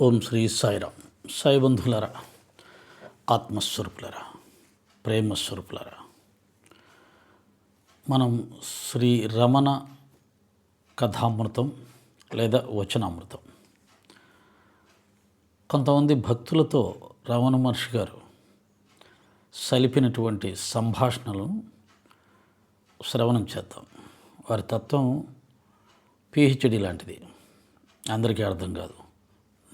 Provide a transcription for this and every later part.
ఓం శ్రీ సాయిరామ్. సాయి బంధులరా ఆత్మస్వరూపులరా ప్రేమస్వరూపులరా మనం శ్రీ రమణ కథామృతం లేదా వచనామృతం. కొంతమంది భక్తులతో రమణ మహర్షి గారు సలిపినటువంటి సంభాషణలను శ్రవణం చేద్దాం. వారి తత్వం పిహెచ్డి లాంటిది. అందరికీ అర్థం కాదు.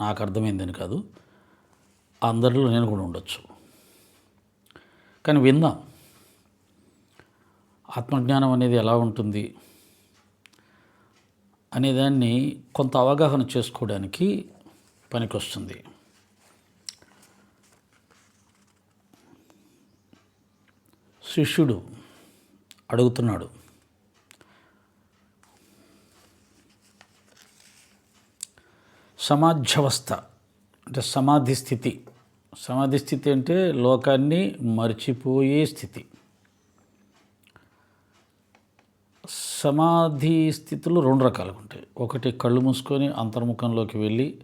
నాకు అర్థమైందని కాదు. అందరిలో నేను కూడా ఉండొచ్చు. కానీ విందాం. ఆత్మజ్ఞానం అనేది ఎలా ఉంటుంది? అనేదాన్ని కొంత అవగాహన చేసుకోవడానికి పనికొస్తుంది. శిష్యుడు అడుగుతున్నాడు సమాధ్యవస్థ అంటే సమాధి స్థితి. సమాధి స్థితి అంటే లోకాన్ని మర్చిపోయే స్థితి. సమాధి స్థితులు రెండు రకాలుగా ఉంటాయి. ఒకటి కళ్ళు మూసుకొని అంతర్ముఖంలోకి వెళ్ళి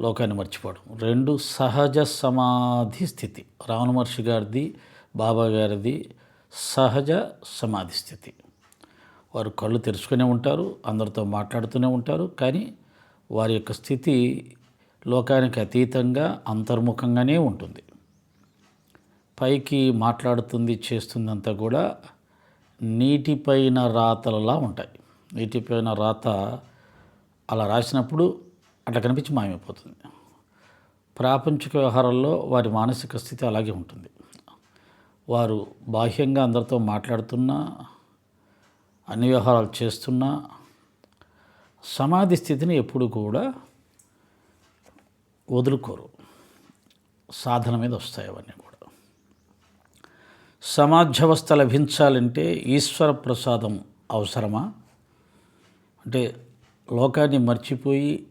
లోకాన్ని మర్చిపోవడం. రెండు సహజ సమాధి స్థితి. రావణ మహర్షి గారిది బాబా గారిది సహజ సమాధి స్థితి. వారు కళ్ళు తెరుచుకునే ఉంటారు అందరితో మాట్లాడుతూనే ఉంటారు కానీ వారి యొక్క స్థితి లోకానికి అతీతంగా అంతర్ముఖంగానే ఉంటుంది. పైకి మాట్లాడుతుంది చేస్తుందంతా కూడా నీటిపైన రాతలలా ఉంటాయి. నీటిపైన రాత అలా రాసినప్పుడు అట్లా కనిపించి మాయమైపోతుంది. ప్రాపంచిక వ్యవహారాల్లో వారి మానసిక స్థితి అలాగే ఉంటుంది. వారు బాహ్యంగా అందరితో మాట్లాడుతున్నా అన్ని వ్యవహారాలు చేస్తున్నా సమాధి స్థితిని ఎప్పుడు కూడా వదులుకోరు. సాధన మీద వస్తాయి అవన్నీ కూడా. సమాధ్యవస్థ లభించాలంటే ఈశ్వర ప్రసాదం అవసరమా? అంటే లోకాన్ని మర్చిపోయి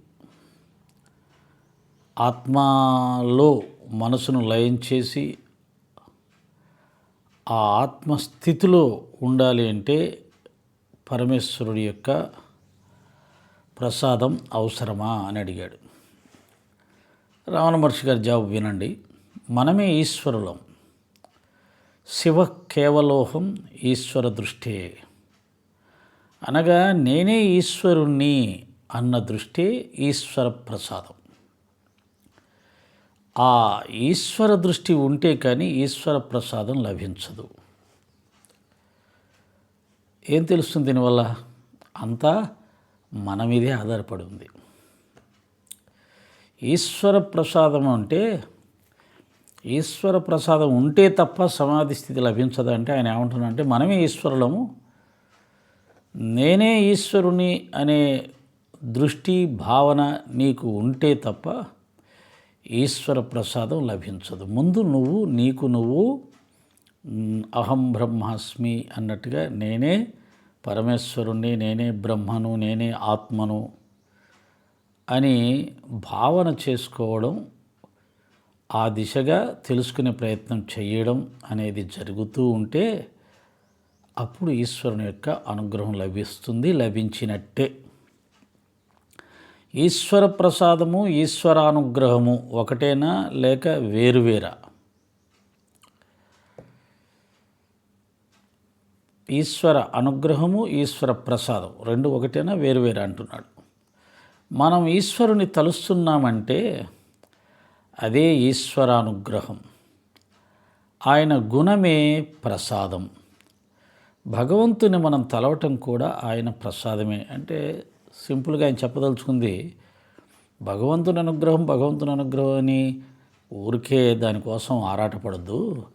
ఆత్మలో మనసును లయం చేసి ఆ ఆత్మస్థితిలో ఉండాలి అంటే పరమేశ్వరుడి యొక్క ప్రసాదం అవసరమా అని అడిగాడు. రావణ మహర్షి గారి జవాబు వినండి. మనమే ఈశ్వరులం. శివ కేవలోహం ఈశ్వర దృష్టే. అనగా నేనే ఈశ్వరుణ్ణి అన్న దృష్టి ఈశ్వర ప్రసాదం. ఆ ఈశ్వర దృష్టి ఉంటే కానీ ఈశ్వర ప్రసాదం లభించదు. ఏం తెలుస్తుంది దీనివల్ల? అంతా మన మీదే ఆధారపడి ఉంది. ఈశ్వర ప్రసాదం అంటే ఈశ్వర ప్రసాదం ఉంటే తప్ప సమాధి స్థితి లభించదు అంటే ఆయన ఏమంటున్నాడంటే మనమే ఈశ్వరులము నేనే ఈశ్వరుని అనే దృష్టి భావన నీకు ఉంటే తప్ప ఈశ్వర ప్రసాదం లభించదు. ముందు నువ్వు నీకు నువ్వు అహం బ్రహ్మాస్మి అన్నట్టుగా నేనే పరమేశ్వరుణ్ణి నేనే బ్రహ్మను నేనే ఆత్మను అని భావన చేసుకోవడం ఆ దిశగా తెలుసుకునే ప్రయత్నం చేయడం అనేది జరుగుతూ ఉంటే అప్పుడు ఈశ్వరుని యొక్క అనుగ్రహం లభిస్తుంది లభించినట్టే. ఈశ్వర ప్రసాదము ఈశ్వరానుగ్రహము ఒకటేనా లేక వేరువేరా ఈశ్వర అనుగ్రహము ఈశ్వర ప్రసాదం. రెండు ఒకటేనా? వేరువేరు అంటున్నాడు. మనం ఈశ్వరుని తలుస్తున్నామంటే అదే ఈశ్వరానుగ్రహం. ఆయన గుణమే ప్రసాదం. భగవంతుని మనం తలవటం కూడా ఆయన ప్రసాదమే. అంటే సింపుల్గా ఆయన చెప్పదలుచుకుంది భగవంతుని అనుగ్రహం భగవంతుని అనుగ్రహం అని ఊరికే దానికోసం ఆరాటపడద్దు.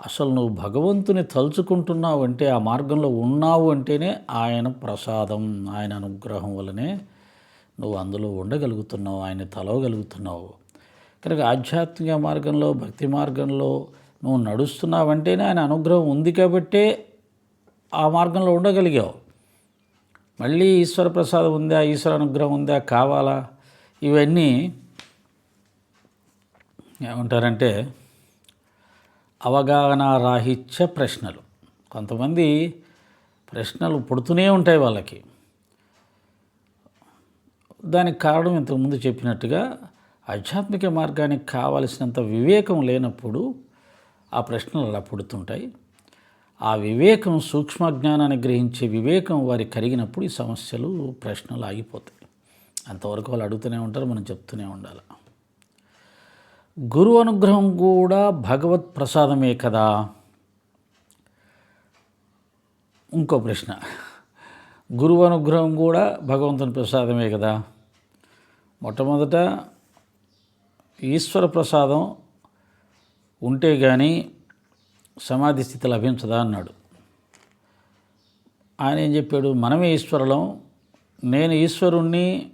అసలు నువ్వు భగవంతుని తలుచుకుంటున్నావు అంటే ఆ మార్గంలో ఉన్నావు అంటేనే ఆయన ప్రసాదం ఆయన అనుగ్రహం వల్లనే నువ్వు అందులో ఉండగలుగుతున్నావు ఆయన తలవగలుగుతున్నావు. కనుక ఆధ్యాత్మిక మార్గంలో భక్తి మార్గంలో నువ్వు నడుస్తున్నావంటేనే ఆయన అనుగ్రహం ఉంది కాబట్టే ఆ మార్గంలో ఉండగలిగావు. మళ్ళీ ఈశ్వర ప్రసాదం ఉందా ఈశ్వర అనుగ్రహం ఉందా కావాలా? ఇవన్నీ ఏమంటారంటే అవగాహన రాహిత్య ప్రశ్నలు. కొంతమంది ప్రశ్నలు పుడుతూనే ఉంటాయి వాళ్ళకి. దానికి కారణం ఇంతకుముందు చెప్పినట్టుగా ఆధ్యాత్మిక మార్గానికి కావలసినంత వివేకం లేనప్పుడు ఆ ప్రశ్నలు అలా పుడుతుంటాయి. ఆ వివేకం సూక్ష్మ జ్ఞానాన్ని గ్రహించే వివేకం వారికి కలిగినప్పుడు ఈ సమస్యలు ప్రశ్నలు ఆగిపోతాయి. అంతవరకు వాళ్ళు అడుగుతూనే ఉంటారు మనం చెప్తూనే ఉండాలి. గురువు అనుగ్రహం కూడా భగవత్ ప్రసాదమే కదా? ఇంకో ప్రశ్న. గురువు అనుగ్రహం కూడా భగవంతుని ప్రసాదమే కదా? మొట్టమొదట ఈశ్వర ప్రసాదం ఉంటే కానీ సమాధి స్థితి లభించదా అన్నాడు. ఆయన ఏం చెప్పాడు? మనమే ఈశ్వరులం. నేను ఈశ్వరుణ్ణి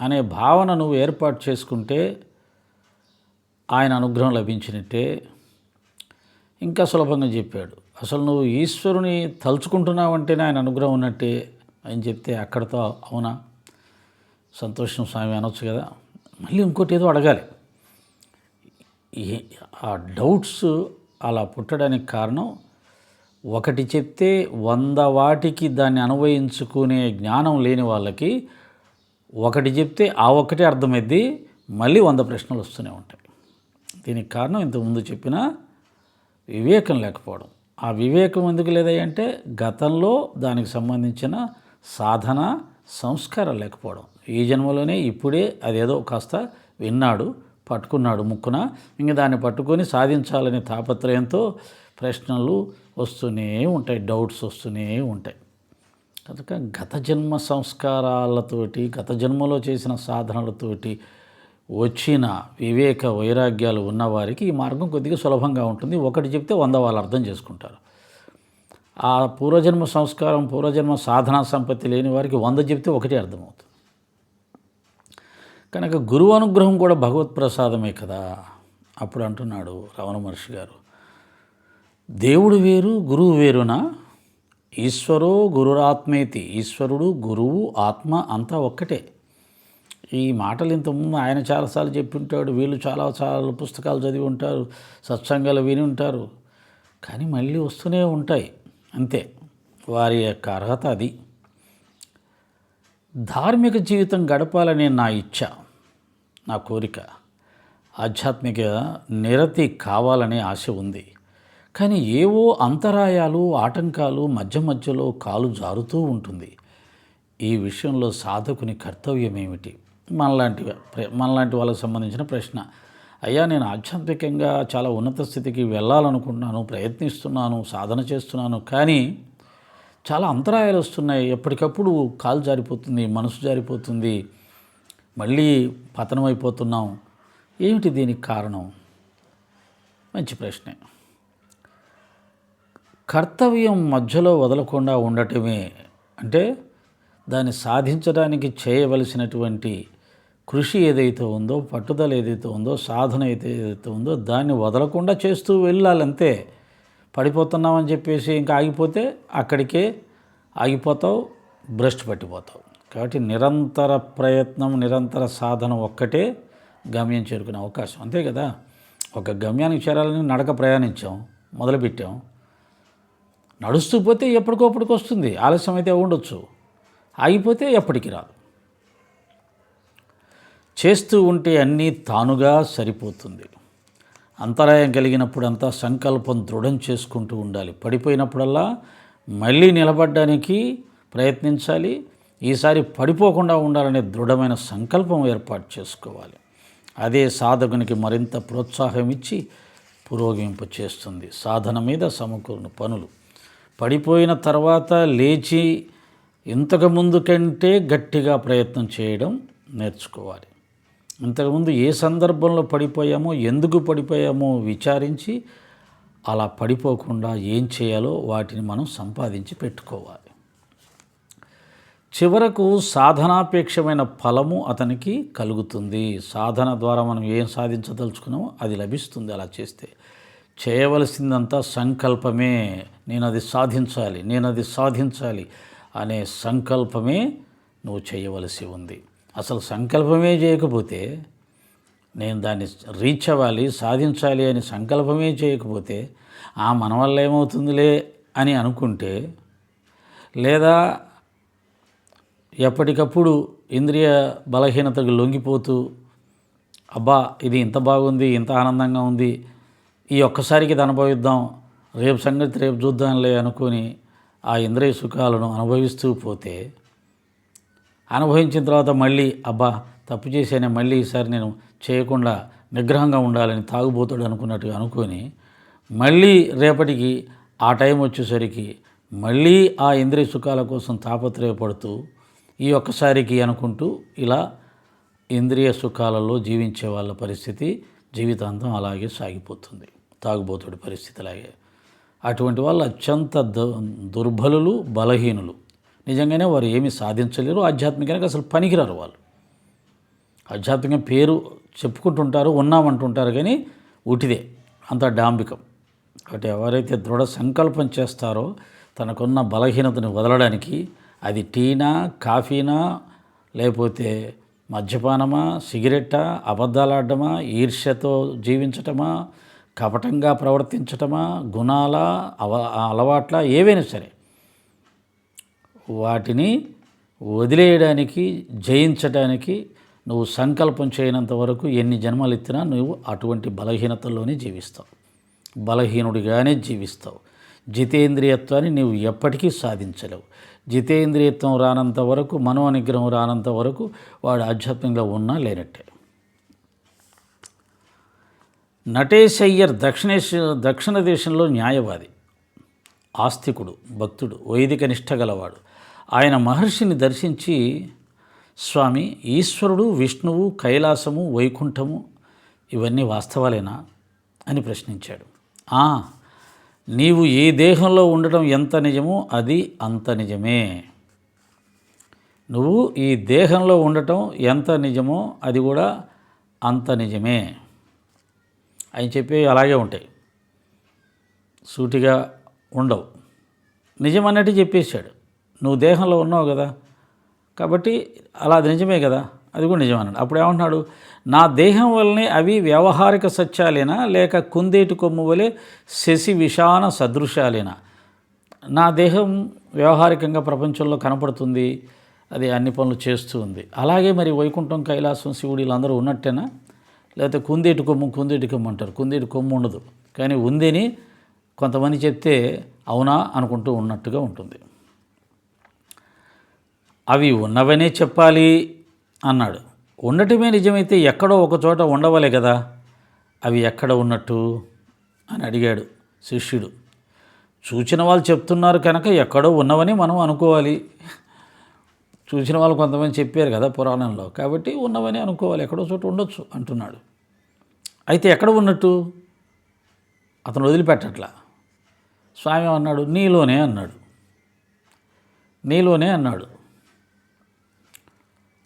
అనే భావన నువ్వు ఏర్పాటు చేసుకుంటే ఆయన అనుగ్రహం లభించినట్టే ఇంకా సులభంగా చెప్పాడు. అసలు నువ్వు ఈశ్వరుని తలుచుకుంటున్నావంటేనే ఆయన అనుగ్రహం ఉన్నట్టే అని చెప్తే అక్కడతో అవునా? సంతోషం స్వామి అనొచ్చు కదా? మళ్ళీ ఇంకోటి ఏదో అడగాలి. ఆ డౌట్స్ అలా పుట్టడానికి కారణం ఒకటి చెప్తే వంద వాటికి దాన్ని అనుభవించుకునే జ్ఞానం లేని వాళ్ళకి ఒకటి చెప్తే ఆ ఒక్కటే అర్థమైద్ది మళ్ళీ వంద ప్రశ్నలు వస్తూనే ఉంటాయి. దీనికి కారణం ఇంతకుముందు చెప్పిన వివేకం లేకపోవడం. ఆ వివేకం ఎందుకు లేదంటే గతంలో దానికి సంబంధించిన సాధన సంస్కారం లేకపోవడం. ఈ జన్మలోనే ఇప్పుడే అదేదో కాస్త విన్నాడు పట్టుకున్నాడు ముక్కున. ఇంక దాన్ని పట్టుకొని సాధించాలనే తాపత్రయంతో ప్రశ్నలు వస్తూనే ఉంటాయి డౌట్స్ వస్తూనే ఉంటాయి. కనుక గత జన్మ సంస్కారాలతోటి గత జన్మలో చేసిన సాధనలతోటి వచ్చిన వివేక వైరాగ్యాలు ఉన్నవారికి ఈ మార్గం కొద్దిగా సులభంగా ఉంటుంది. ఒకటి చెప్తే వంద వాళ్ళు అర్థం చేసుకుంటారు. ఆ పూర్వజన్మ సంస్కారం పూర్వజన్మ సాధనా సంపత్తి లేని వారికి వంద చెప్తే ఒకటి అర్థమవుతుంది. కనుక గురువు అనుగ్రహం కూడా భగవత్ ప్రసాదమే కదా? అప్పుడు అంటున్నాడు రమణ మహర్షి గారు. దేవుడు వేరు గురువు వేరునా? ఈశ్వరో గురురాత్మేతి ఈశ్వరుడు గురువు ఆత్మ అంతా ఒక్కటే. ఈ మాటలు ఇంతకుముందు ఆయన చాలాసార్లు చెప్పి ఉంటాడు వీళ్ళు చాలా చాలా పుస్తకాలు చదివి ఉంటారు సత్సంగాలు విని ఉంటారు. కానీ మళ్ళీ వస్తూనే ఉంటాయి. అంతే. వారి యొక్క అర్హత అది. ధార్మిక జీవితం గడపాలనే నా ఇచ్చ నా కోరిక. ఆధ్యాత్మిక నిరతి కావాలనే ఆశ ఉంది. కానీ ఏవో అంతరాయాలు ఆటంకాలు మధ్య మధ్యలో కాలు జారుతూ ఉంటుంది. ఈ విషయంలో సాధకుని కర్తవ్యం ఏమిటి మనలాంటి మనలాంటి వాళ్ళకి సంబంధించిన ప్రశ్న. అయ్యా నేను ఆధ్యాత్మికంగా చాలా ఉన్నత స్థితికి వెళ్ళాలనుకుంటున్నాను ప్రయత్నిస్తున్నాను సాధన చేస్తున్నాను కానీ చాలా అంతరాయాలు వస్తున్నాయి. ఎప్పటికప్పుడు కాలు జారిపోతుంది మనసు జారిపోతుంది మళ్ళీ పతనమైపోతున్నాం ఏమిటి దీనికి కారణం? మంచి ప్రశ్నే. కర్తవ్యం మధ్యలో వదలకుండా ఉండటమే అంటే దాన్ని సాధించడానికి చేయవలసినటువంటి కృషి ఏదైతే ఉందో పట్టుదల ఏదైతే ఉందో సాధన అయితే ఏదైతే ఉందో దాన్ని వదలకుండా చేస్తూ వెళ్ళాలంతే. పడిపోతున్నామని చెప్పేసి ఇంకా ఆగిపోతే అక్కడికే ఆగిపోతావు భ్రష్టు పట్టిపోతావు. కాబట్టి నిరంతర ప్రయత్నం నిరంతర సాధన ఒక్కటే గమ్యం చేరుకునే అవకాశం. అంతే కదా? ఒక గమ్యానికి చేరాలని నడక ప్రయాణించాం మొదలుపెట్టాం. నడుస్తూ పోతే ఎప్పటికోప్పటికి వస్తుంది. ఆలస్యం అయితే ఉండొచ్చు. ఆగిపోతే ఎప్పటికి రాదు. చేస్తూ ఉంటే అన్నీ తానుగా సరిపోతుంది. అంతరాయం కలిగినప్పుడంతా సంకల్పం దృఢం చేసుకుంటూ ఉండాలి. పడిపోయినప్పుడల్లా మళ్ళీ నిలబడడానికి ప్రయత్నించాలి. ఈసారి పడిపోకుండా ఉండాలనే దృఢమైన సంకల్పం ఏర్పాటు చేసుకోవాలి. అదే సాధకునికి మరింత ప్రోత్సాహం ఇచ్చి పురోగింపు చేస్తుంది. సాధన మీద సమకూర్ణ పనులు. పడిపోయిన తర్వాత లేచి ఇంతకుముందు కంటే గట్టిగా ప్రయత్నం చేయడం నేర్చుకోవాలి. ఇంతకుముందు ఏ సందర్భంలో పడిపోయామో ఎందుకు పడిపోయామో విచారించి అలా పడిపోకుండా ఏం చేయాలో వాటిని మనం సంపాదించి పెట్టుకోవాలి. చివరకు సాధనాపేక్షమైన ఫలము అతనికి కలుగుతుంది. సాధన ద్వారా మనం ఏం సాధించదలుచుకున్నామో అది లభిస్తుంది అలా చేస్తే. చేయవలసిందంతా సంకల్పమే. నేను అది సాధించాలి నేను అది సాధించాలి అనే సంకల్పమే నువ్వు చేయవలసి ఉంది. అసలు సంకల్పమే చేయకపోతే నేను దాన్ని రీచ్ అవ్వాలి సాధించాలి అని సంకల్పమే చేయకపోతే ఆ మన వల్ల ఏమవుతుందిలే అని అనుకుంటే లేదా ఎప్పటికప్పుడు ఇంద్రియ బలహీనతకు లొంగిపోతూ అబ్బా ఇది ఇంత బాగుంది ఇంత ఆనందంగా ఉంది ఈ ఒక్కసారికి ఇది అనుభవిద్దాం రేపు సంగతి రేపు చూద్దాంలే అనుకొని ఆ ఇంద్రియ సుఖాలను అనుభవిస్తూ పోతే అనుభవించిన తర్వాత మళ్ళీ అబ్బా తప్పు చేశానే మళ్ళీ ఈసారి నేను చేయకుండా నిగ్రహంగా ఉండాలని తాగుబోతాడు అనుకున్నట్టుగా అనుకొని మళ్ళీ రేపటికి ఆ టైం వచ్చేసరికి మళ్ళీ ఆ ఇంద్రియ సుఖాల కోసం తాపత్రయపడుతూ ఈ ఒక్కసారికి అనుకుంటూ ఇలా ఇంద్రియ సుఖాలలో జీవించే వాళ్ళ పరిస్థితి జీవితాంతం అలాగే సాగిపోతుంది. తాగుబోతుడి పరిస్థితి అలాగే. అటువంటి వాళ్ళు అత్యంత దు దుర్బలులు బలహీనులు. నిజంగానే వారు ఏమీ సాధించలేరు. ఆధ్యాత్మికంగా అసలు పనికిరారు వాళ్ళు. ఆధ్యాత్మికం పేరు చెప్పుకుంటుంటారు ఉన్నామంటుంటారు కానీ ఉటిదే అంత డాంబికం. కాబట్టి ఎవరైతే దృఢ సంకల్పం చేస్తారో తనకున్న బలహీనతను వదలడానికి అది టీనా కాఫీనా లేకపోతే మద్యపానమా సిగరెట్టా అబద్ధాలాడమా ఈర్ష్యతో జీవించటమా కపటంగా ప్రవర్తించటమా గుణాల అవ అలవాట్ల ఏవైనా సరే వాటిని వదిలేయడానికి జయించడానికి నువ్వు సంకల్పం చేయనంత వరకు ఎన్ని జన్మలు ఎత్తినా నువ్వు అటువంటి బలహీనతల్లోనే జీవిస్తావు. బలహీనుడిగానే జీవిస్తావు. జితేంద్రియత్వాన్ని నువ్వు ఎప్పటికీ సాధించలేవు. జితేంద్రియత్వం రానంత వరకు మనో నిగ్రహం రానంత వరకు వాడు ఆధ్యాత్మికంగా ఉన్నా లేనట్టే. నటేష్ అయ్యర్ దక్షిణేశ దక్షిణ దేశంలో న్యాయవాది ఆస్తికుడు భక్తుడు వైదిక నిష్ట గలవాడు. ఆయన మహర్షిని దర్శించి స్వామి ఈశ్వరుడు విష్ణువు కైలాసము వైకుంఠము ఇవన్నీ వాస్తవాలేనా? అని ప్రశ్నించాడు. "ఆ, నీవు ఏ దేహంలో ఉండటం ఎంత నిజమో అది అంత నిజమే. నువ్వు ఈ దేహంలో ఉండటం ఎంత నిజమో అది కూడా అంత నిజమే. అని చెప్పేవి అలాగే ఉంటాయి. సూటిగా ఉండవు. నిజమన్నట్టు చెప్పేశాడు. నువ్వు దేహంలో ఉన్నావు కదా. కాబట్టి అలా అది నిజమే కదా. అది కూడా నిజమన్నాడు అప్పుడు ఏమంటున్నాడు? నా దేహం వల్లనే అవి వ్యవహారిక సత్యాలేనా? లేక కుందేటి కొమ్ము వలె శశి విషాన సదృశాలేనా? నా దేహం వ్యవహారికంగా ప్రపంచంలో కనపడుతుంది. అది అన్ని పనులు చేస్తూ ఉంది. అలాగే మరి వైకుంఠం కైలాసం శివుడు వీళ్ళందరూ ఉన్నట్టేనా? లేకపోతే కుందేటి కొమ్ము కుందేటి కొమ్ము అంటారు. కుందేటి కొమ్ము ఉండదు. కానీ ఉందని కొంతమంది చెప్తే అవునా అనుకుంటూ ఉన్నట్టుగా ఉంటుంది. అవి ఉన్నవనే చెప్పాలి అన్నాడు. ఉండటమే నిజమైతే ఎక్కడో ఒక చోట ఉండవలే కదా. అవి ఎక్కడ ఉన్నట్టు? అని అడిగాడు శిష్యుడు. చూచిన వాళ్ళు చెప్తున్నారు కనుక ఎక్కడో ఉన్నవని మనం అనుకోవాలి. చూసిన వాళ్ళు కొంతమంది చెప్పారు కదా పురాణంలో. కాబట్టి ఉన్నవని అనుకోవాలి. ఎక్కడో చోట ఉండొచ్చు అంటున్నాడు. అయితే ఎక్కడ ఉన్నట్టు? అతను వదిలిపెట్టట్లా. స్వామి అన్నాడు నీలోనే అన్నాడు. నీలోనే అన్నాడు.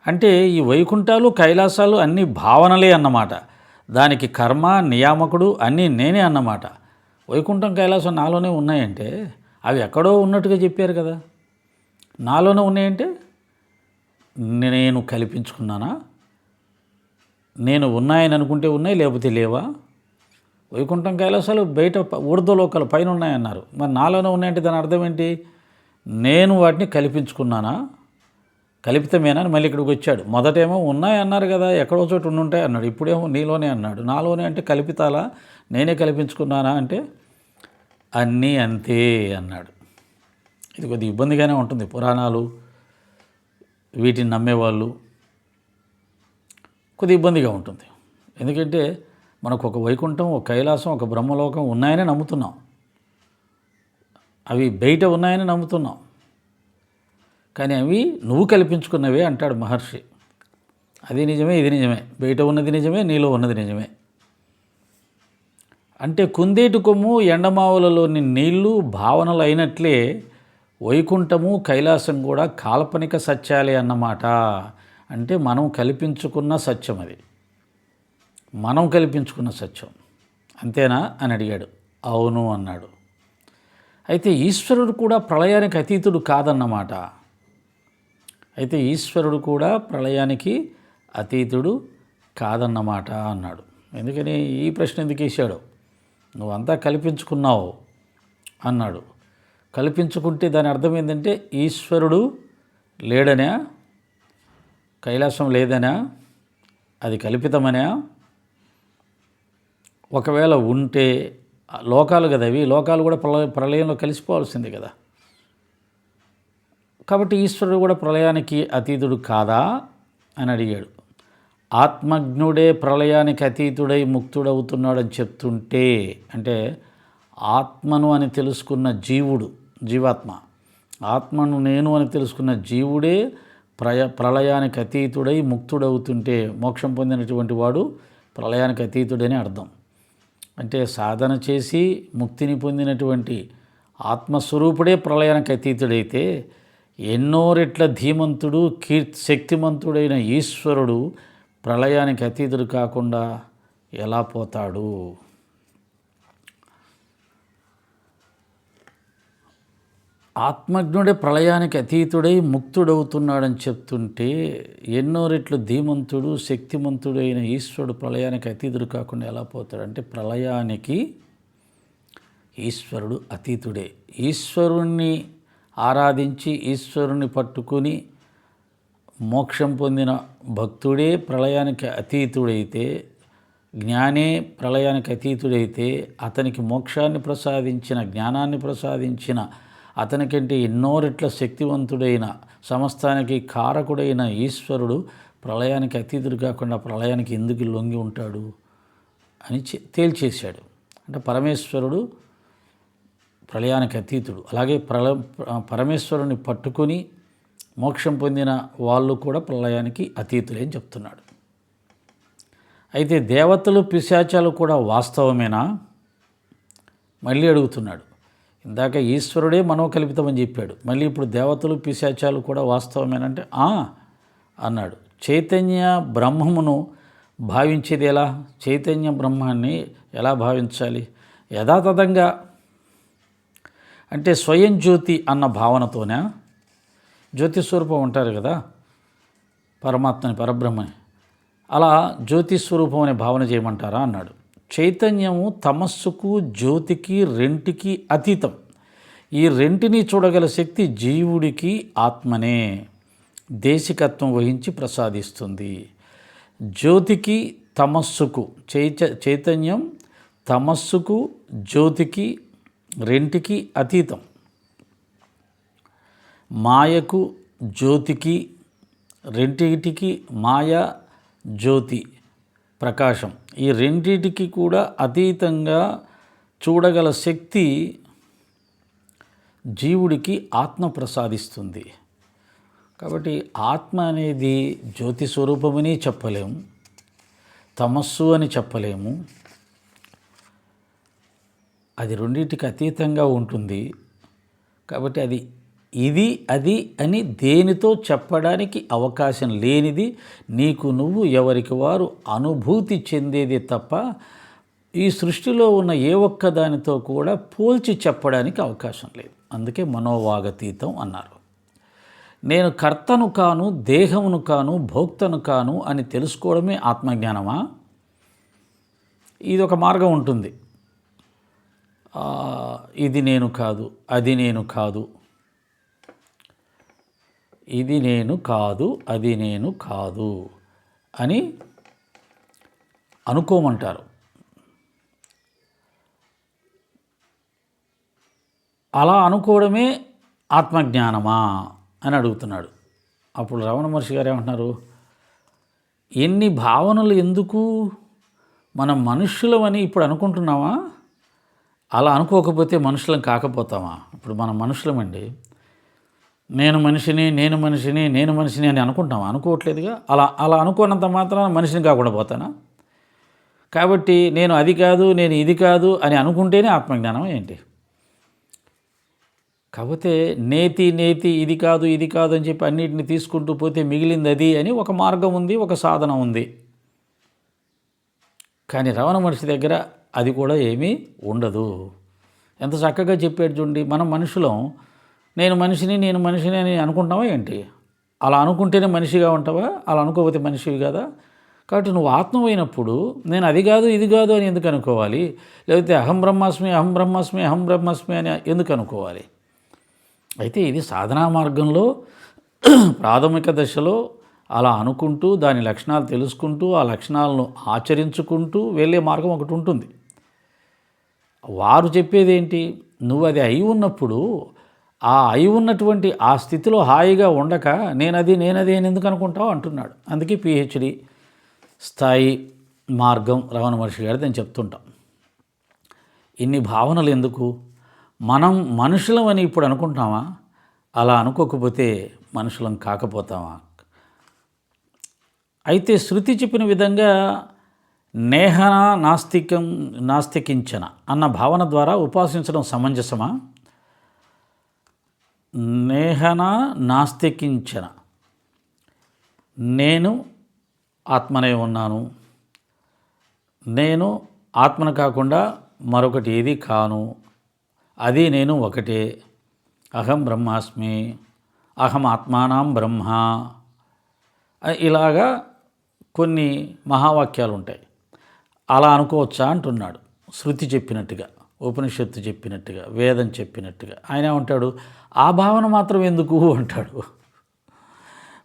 అంటే ఈ వైకుంఠాలు కైలాసాలు అన్నీ భావనలే అన్నమాట. దానికి కర్మ నియామకుడు అన్నీ నేనే అన్నమాట. వైకుంఠం కైలాసం నాలోనే ఉన్నాయంటే అవి ఎక్కడో ఉన్నట్టుగా చెప్పారు కదా. నాలోనే ఉన్నాయంటే నేను కల్పించుకున్నానా? నేను ఉన్నాయని అనుకుంటే ఉన్నాయి లేకపోతే లేవా? వైకుంఠం కైలాసాలు బయట ప- ఊర్ధ్వలోకాలు పైన ఉన్నాయన్నారు. మరి నాలోనే ఉన్నాయంటే దాని అర్థం ఏంటి? నేను వాటిని కల్పించుకున్నానా? కలిపితమేనా అని మళ్ళీ ఇక్కడికి వచ్చాడు. మొదటేమో ఉన్నాయి అన్నారు కదా ఎక్కడో చోటు ఉండుంటాయి అన్నాడు. ఇప్పుడేమో నీలోనే అన్నాడు. నాలోనే అంటే కల్పితాలా? నేనే కల్పించుకున్నానా అంటే అన్నీ అంతే అన్నాడు. ఇది కొద్దిగా ఇబ్బందిగానే ఉంటుంది. పురాణాలు వీటిని నమ్మేవాళ్ళు కొద్ది ఇబ్బందిగా ఉంటుంది. ఎందుకంటే మనకు ఒక వైకుంఠం ఒక కైలాసం ఒక బ్రహ్మలోకం ఉన్నాయని నమ్ముతున్నాం. అవి బయట ఉన్నాయని నమ్ముతున్నాం. కానీ అవి నువ్వు కల్పించుకున్నవే అంటాడు మహర్షి. అది నిజమే ఇది నిజమే. బయట ఉన్నది నిజమే నీలో ఉన్నది నిజమే. అంటే కుందేటి కొమ్ము ఎండమావులలోని నీళ్ళు భావనలు అయినట్లే వైకుంఠము కైలాసం కూడా కాల్పనిక సత్యాలే అన్నమాట. అంటే మనం కల్పించుకున్న సత్యం అది. మనం కల్పించుకున్న సత్యం. అంతేనా? అని అడిగాడు. అవును అన్నాడు. అయితే ఈశ్వరుడు కూడా ప్రళయానికి అతీతుడు కాదన్నమాట. అయితే ఈశ్వరుడు కూడా ప్రళయానికి అతీతుడు కాదన్నమాట అన్నాడు. ఎందుకని ఈ ప్రశ్న ఎందుకు వేశాడు? నువ్వంతా కల్పించుకున్నావు అన్నాడు. కల్పించుకుంటే దాని అర్థం ఏంటంటే ఈశ్వరుడు లేడనా? కైలాసం లేదనా? అది కల్పితమనా? ఒకవేళ ఉంటే లోకాలు కదా అవి లోకాలు కూడా ప్రళయ ప్రళయంలో కలిసిపోవాల్సింది కదా. కాబట్టి ఈశ్వరుడు కూడా ప్రళయానికి అతీతుడు కాదా అని అడిగాడు. ఆత్మజ్ఞుడే ప్రళయానికి అతీతుడై ముక్తుడవుతున్నాడని చెప్తుంటే అంటే ఆత్మను అని తెలుసుకున్న జీవుడు జీవాత్మ ఆత్మను నేను అని తెలుసుకున్న జీవుడే ప్రయ ప్రళయానికి అతీతుడై ముక్తుడవుతుంటే మోక్షం పొందినటువంటి వాడు ప్రళయానికి అతీతుడని అర్థం. అంటే సాధన చేసి ముక్తిని పొందినటువంటి ఆత్మస్వరూపుడే ప్రళయానికి అతీతుడైతే ఎన్నో రెట్ల ధీమంతుడు కీర్ శక్తిమంతుడైన ఈశ్వరుడు ప్రళయానికి అతీతుడు కాకుండా ఎలా పోతాడు? ఆత్మజ్ఞుడే ప్రళయానికి అతీతుడై ముక్తుడవుతున్నాడని చెప్తుంటే ఎన్నో రెట్లు ధీమంతుడు శక్తిమంతుడైన ఈశ్వరుడు ప్రళయానికి అతీతుడు కాకుండా ఎలా పోతాడు? అంటే ప్రళయానికి ఈశ్వరుడు అతీతుడే. ఈశ్వరుణ్ణి ఆరాధించి ఈశ్వరుని పట్టుకుని మోక్షం పొందిన భక్తుడే ప్రళయానికి అతీతుడైతే జ్ఞానే ప్రళయానికి అతీతుడైతే అతనికి మోక్షాన్ని ప్రసాదించిన జ్ఞానాన్ని ప్రసాదించిన అతనికంటే ఎన్నో రెట్ల శక్తివంతుడైన సమస్తానికి కారకుడైన ఈశ్వరుడు ప్రళయానికి అతీతుడు కాకుండా ప్రళయానికి ఎందుకు లొంగి ఉంటాడు అని తేల్చేశాడు. అంటే పరమేశ్వరుడు ప్రళయానికి అతీతుడు. అలాగే ప్రళ పరమేశ్వరుని పట్టుకొని మోక్షం పొందిన వాళ్ళు కూడా ప్రళయానికి అతీతులే అని చెప్తున్నాడు. అయితే దేవతలు పిశాచాలు కూడా వాస్తవమేనా? మళ్ళీ అడుగుతున్నాడు. ఇందాక ఈశ్వరుడే మనోకల్పితమని చెప్పాడు. మళ్ళీ ఇప్పుడు దేవతలు పిశాచాలు కూడా వాస్తవమేనంటే ఆ అన్నాడు. చైతన్య బ్రహ్మమును భావించేది ఎలా? చైతన్య బ్రహ్మాన్ని ఎలా భావించాలి? యథాతథంగా అంటే స్వయం జ్యోతి అన్న భావనతోనే? జ్యోతి స్వరూపం ఉంటారు కదా పరమాత్మని పరబ్రహ్మని. అలా జ్యోతి స్వరూపం అనే భావన చేయమంటారా? అన్నాడు. చైతన్యము తమస్సుకు జ్యోతికి రెంటికి అతీతం. ఈ రెంటిని చూడగల శక్తి జీవుడికి ఆత్మనే. దేశికత్వం వహించి ప్రసాదిస్తుంది. జ్యోతికి తమస్సుకు చైత చైతన్యం తమస్సుకు జ్యోతికి రెంటికి అతీతం. మాయకు జ్యోతికి రెంటికి మాయ జ్యోతి ప్రకాశం. ఈ రెండింటికి కూడా అతీతంగా చూడగల శక్తి జీవుడికి ఆత్మ ప్రసాదిస్తుంది. కాబట్టి ఆత్మ అనేది జ్యోతి స్వరూపమని చెప్పలేము. తమస్సు అని చెప్పలేము. అది రెండింటికి అతీతంగా ఉంటుంది. కాబట్టి అది ఇది అది అని దేనితో చెప్పడానికి అవకాశం లేనిది నీకు నువ్వు ఎవరికి వారు అనుభూతి చెందేది తప్ప ఈ సృష్టిలో ఉన్న ఏ ఒక్క దానితో కూడా పోల్చి చెప్పడానికి అవకాశం లేదు. అందుకే మనోవాగతీతం అన్నారు. నేను కర్తను కాను దేహమును కాను భోక్తను కాను అని తెలుసుకోవడమే ఆత్మజ్ఞానమా? ఇది ఒక మార్గం ఉంటుంది. ఇది నేను కాదు అది నేను కాదు. ఇది నేను కాదు అది నేను కాదు అని అనుకోమంటారు. అలా అనుకోవడమే ఆత్మజ్ఞానమా అని అడుగుతున్నాడు. అప్పుడు రమణ మహర్షి గారు ఏమంటున్నారు? ఎన్ని భావనలు ఎందుకు మనం మనుష్యులమని ఇప్పుడు అనుకుంటున్నామా అలా అనుకోకపోతే మనుషులం కాకపోతామా? ఇప్పుడు మనం మనుషులమండి. నేను మనిషిని నేను మనిషిని నేను మనిషిని అని అనుకుంటాం అనుకోవట్లేదుగా? అలా అలా అనుకున్నంత మాత్రాన మనిషిని కాకుండా పోతానా? కాబట్టి నేను అది కాదు నేను ఇది కాదు అని అనుకుంటేనే ఆత్మజ్ఞానం ఏంటి? కాకపోతే నేతి నేతి ఇది కాదు ఇది కాదు అని చెప్పి అన్నిటిని తీసుకుంటూ పోతే మిగిలింది అది అని ఒక మార్గం ఉంది ఒక సాధన ఉంది. కానీ రవణ మనిషి దగ్గర అది కూడా ఏమీ ఉండదు. ఎంత చక్కగా చెప్పాడు చూడండి మనం మనుషులం నేను మనిషిని నేను మనిషిని అని అనుకుంటావా ఏంటి? అలా అనుకుంటేనే మనిషిగా ఉంటావా? అలా అనుకోకపోతే మనిషివి కదా? కాబట్టి నువ్వు ఆత్మమైనప్పుడు నేను అది కాదు ఇది కాదు అని ఎందుకు అనుకోవాలి? లేకపోతే అహం బ్రహ్మాస్మి అహం బ్రహ్మాస్మి అహం బ్రహ్మాస్మి అని ఎందుకు అనుకోవాలి? అయితే ఇది సాధనా మార్గంలో ప్రాథమిక దశలో అలా అనుకుంటూ దాని లక్షణాలు తెలుసుకుంటూ ఆ లక్షణాలను ఆచరించుకుంటూ వెళ్ళే మార్గం ఒకటి ఉంటుంది. వారు చెప్పేది ఏంటి నువ్వు అది అయి ఉన్నప్పుడు ఆ అయి ఉన్నటువంటి ఆ స్థితిలో హాయిగా ఉండక నేనది నేనది అని ఎందుకు అనుకుంటావు? అంటున్నాడు. అందుకే పిహెచ్డి స్థాయి మార్గం రమణ మహర్షి గారు నేను చెప్తుంటాం. ఇన్ని భావనలు ఎందుకు? మనం మనుషులం అని ఇప్పుడు అనుకుంటామా? అలా అనుకోకపోతే మనుషులం కాకపోతామా? అయితే శృతి చెప్పిన విధంగా నేహన నాస్తికం నాస్తికించన అన్న భావన ద్వారా ఉపాసించడం సమంజసమా? నేహన నాస్తికించన. నేను ఆత్మనే ఉన్నాను. నేను ఆత్మను కాకుండా మరొకటి ఏది కాను? అది నేను ఒకటే. అహం బ్రహ్మాస్మి. అహం ఆత్మానం బ్రహ్మ. ఇలాగా కొన్ని మహావాక్యాలు ఉంటాయి అలా అనుకోవచ్చా అంటున్నాడు. శృతి చెప్పినట్టుగా ఉపనిషత్తు చెప్పినట్టుగా వేదం చెప్పినట్టుగా. ఆయన ఏమంటాడు ఆ భావన మాత్రం ఎందుకు? అంటాడు.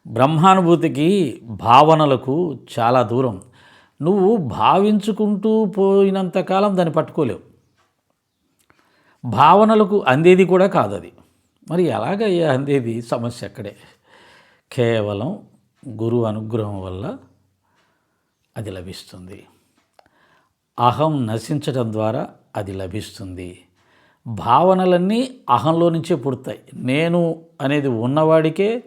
బ్రహ్మానుభూతికి భావనలకు చాలా దూరం. నువ్వు భావించుకుంటూ పోయినంతకాలం దాన్ని పట్టుకోలేవు. భావనలకు అందేది కూడా కాదు అది మరి ఎలాగయ్యా అందేది? సమస్య అక్కడే. కేవలం గురువు అనుగ్రహం వల్ల అది లభిస్తుంది. అహం నశించడం ద్వారా అది లభిస్తుంది. భావనలన్నీ అహంలో నుంచే పుడతాయి. నేను అనేది ఉన్నవాడికే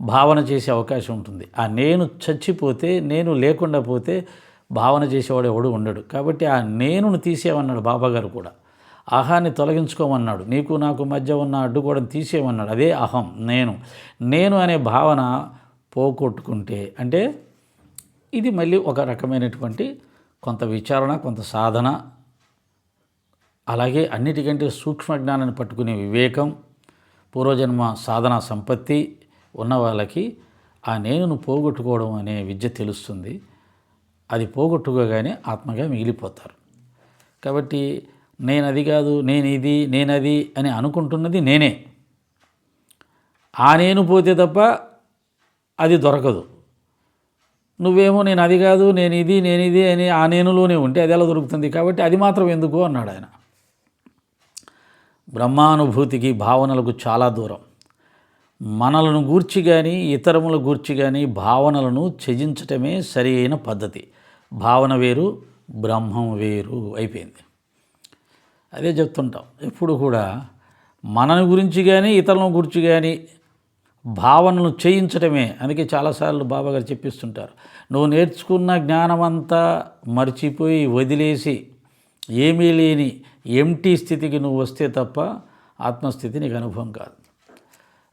భావన చేసే అవకాశం ఉంటుంది. ఆ నేను చచ్చిపోతే నేను లేకుండా పోతే భావన చేసేవాడు ఎవడు ఉండడు. కాబట్టి ఆ నేనును తీసేయమన్నాడు బాబాగారు కూడా. అహాన్ని తొలగించుకోమన్నాడు. నీకు నాకు మధ్య ఉన్న అడ్డుకోవడం తీసేయమన్నాడు. అదే అహం నేను. నేను అనే భావన పోగొట్టుకుంటే అంటే ఇది మళ్ళీ ఒక రకమైనటువంటి కొంత విచారణ కొంత సాధన అలాగే అన్నిటికంటే సూక్ష్మ జ్ఞానాన్ని పట్టుకునే వివేకం పూర్వజన్మ సాధన సంపత్తి ఉన్న వాళ్ళకి ఆ నేనును పోగొట్టుకోవడం అనే విద్య తెలుస్తుంది. అది పోగొట్టుకోగానే ఆత్మగా మిగిలిపోతారు. కాబట్టి నేను అది కాదు నేను ఇది నేనది అని అనుకుంటున్నది నేనే. ఆ నేను పోతే తప్ప అది దొరకదు. నువ్వేమో నేను అది కాదు నేను ఇది నేను ఇది అని ఆ నేనులోనే ఉంటే అది ఎలా దొరుకుతుంది? కాబట్టి అది మాత్రం ఎందుకు అన్నాడు ఆయన. బ్రహ్మానుభూతికి భావనలకు చాలా దూరం. మనలను గూర్చి కానీ ఇతరముల గూర్చి కానీ భావనలను త్యజించటమే సరి అయిన పద్ధతి. భావన వేరు బ్రహ్మం వేరు అయిపోయింది. అదే చెప్తుంటాం. ఎప్పుడు కూడా మనని గురించి కానీ ఇతరుల గురించి కానీ భావనలు చేయించడమే అందుకే చాలాసార్లు బాబాగారు చెప్పిస్తుంటారు. నువ్వు నేర్చుకున్న జ్ఞానమంతా మర్చిపోయి వదిలేసి ఏమీ లేని ఎంటీ స్థితికి నువ్వు వస్తే తప్ప ఆత్మస్థితి నీకు అనుభవం కాదు.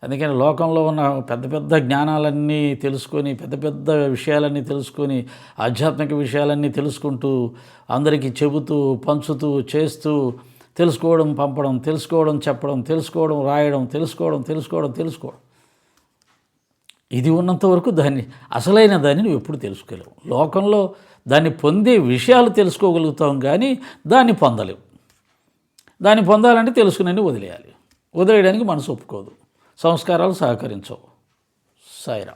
అందుకని లోకంలో ఉన్న పెద్ద పెద్ద జ్ఞానాలన్నీ తెలుసుకొని పెద్ద పెద్ద విషయాలన్నీ తెలుసుకొని ఆధ్యాత్మిక విషయాలన్నీ తెలుసుకుంటూ అందరికీ చెబుతూ పంచుతూ చేస్తూ తెలుసుకోవడం పంపడం తెలుసుకోవడం చెప్పడం తెలుసుకోవడం రాయడం తెలుసుకోవడం తెలుసుకోవడం తెలుసుకోవడం. ఇది ఉన్నంత వరకు దాన్ని అసలైన దాన్ని నువ్వు ఎప్పుడు తెలుసుకోలేవు. లోకంలో దాన్ని పొందే విషయాలు తెలుసుకోగలుగుతాం కానీ దాన్ని పొందలేవు. దాన్ని పొందాలంటే తెలుసుకుని వదిలేయాలి. వదిలేయడానికి మనసు ఒప్పుకోదు. సంస్కారాలు సహకరించవు. సాయిరా